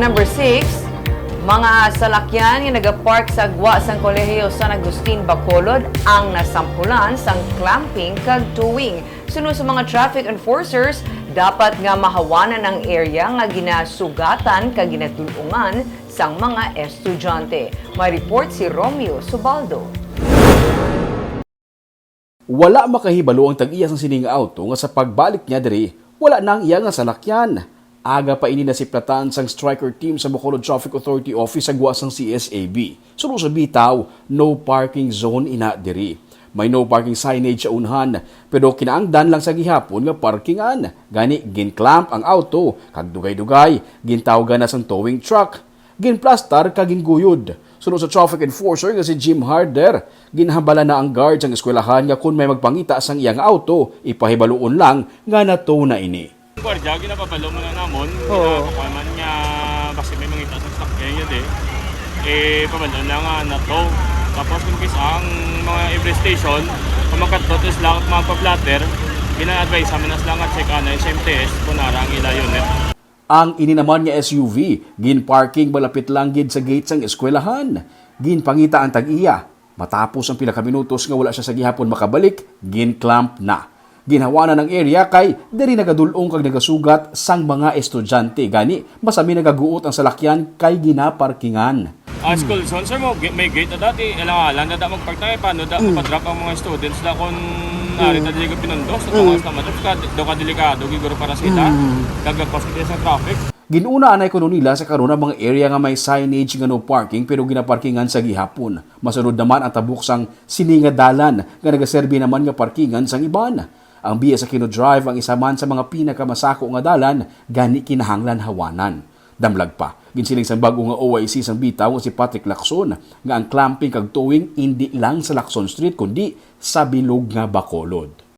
number 6, mga salakyan nga nagapark sa gwa sang kolehiyo San Agustin Bacolod ang nasampulan sang clamping kag towing. Sunod sa mga traffic enforcers, dapat nga mahawanan ang area nga ginasugatan kag ginatulungan sang mga estudyante. May report si Romeo Subaldo. Wala makahibalo ang tag-iya sang sining auto nga sa pagbalik niya diri, wala nang iya nga salakyan. Aga pa ini nasiplatan sang striker team sa Bacolod Traffic Authority Office sa guwa sang CSAB. Suno sa bitaw, no parking zone ina diri. May no parking signage sa unhan, pero kinaangdan lang sa gihapon nga parkingan. Gani ginclamp ang auto, kag dugay-dugay, gintawgan na sang towing truck. Ginplastar kag ginguyod. Sunod sa traffic enforcer nga si Jim Harder, ginhambala na ang guards ang eskwelahan nga kung may magpangita sang iyang auto, ipahibaluon lang nga nato na ini. Gwardiya, ginapabalo mo na namon. Oo. Ginapakuaman niya, kasi may mga itaas ng sakyan yun eh. Eh, pabalo na nga na to. Tapos kung kis ang mga every station, kung magkatotos lang at mga pa-platter, gina-advise sa amin lang at check ano yung SMTS kung nara ang ila yun eh. Ang ini naman nga SUV, ginparking malapit lang gid sa gate sang eskwelahan. Ginpangita ang tag-iya. Matapos ang pila ka minutos nga wala siya sa gihapon makabalik, ginclamp na. Ginhawanan ng area kay diri nagadulong kag nagasugat sang mga estudyante. Gani masami nagaguot ang salakyan kay ginaparkingan. Ah, school zone, sir mo, may gate na dati, ilang na da magpark tayo, paano da mapadrop ang mga students da kung nari na dili ka pinundos, sa mga sa madrop ka, do ka delikado, giguro para sa ila, gagagpas kita sa traffic. Ginuuna anay kuno nila sa karuna mga area nga may signage nga no parking pero ginaparkingan sa gihapon. Masunod naman ang tabuk sang sininga dalan nga nagaserbi naman nga parkingan sang iban. Ang biya sa Kino Drive ang isa man sa mga pinakamasako nga dalan gani kinahanglan hawanan. Damlag pa, ginsiling sang bago nga OIC sang bitaw si Patrick Lacson nga ang clamping kag towing hindi lang sa Lacson Street kundi sa bilog nga Bacolod.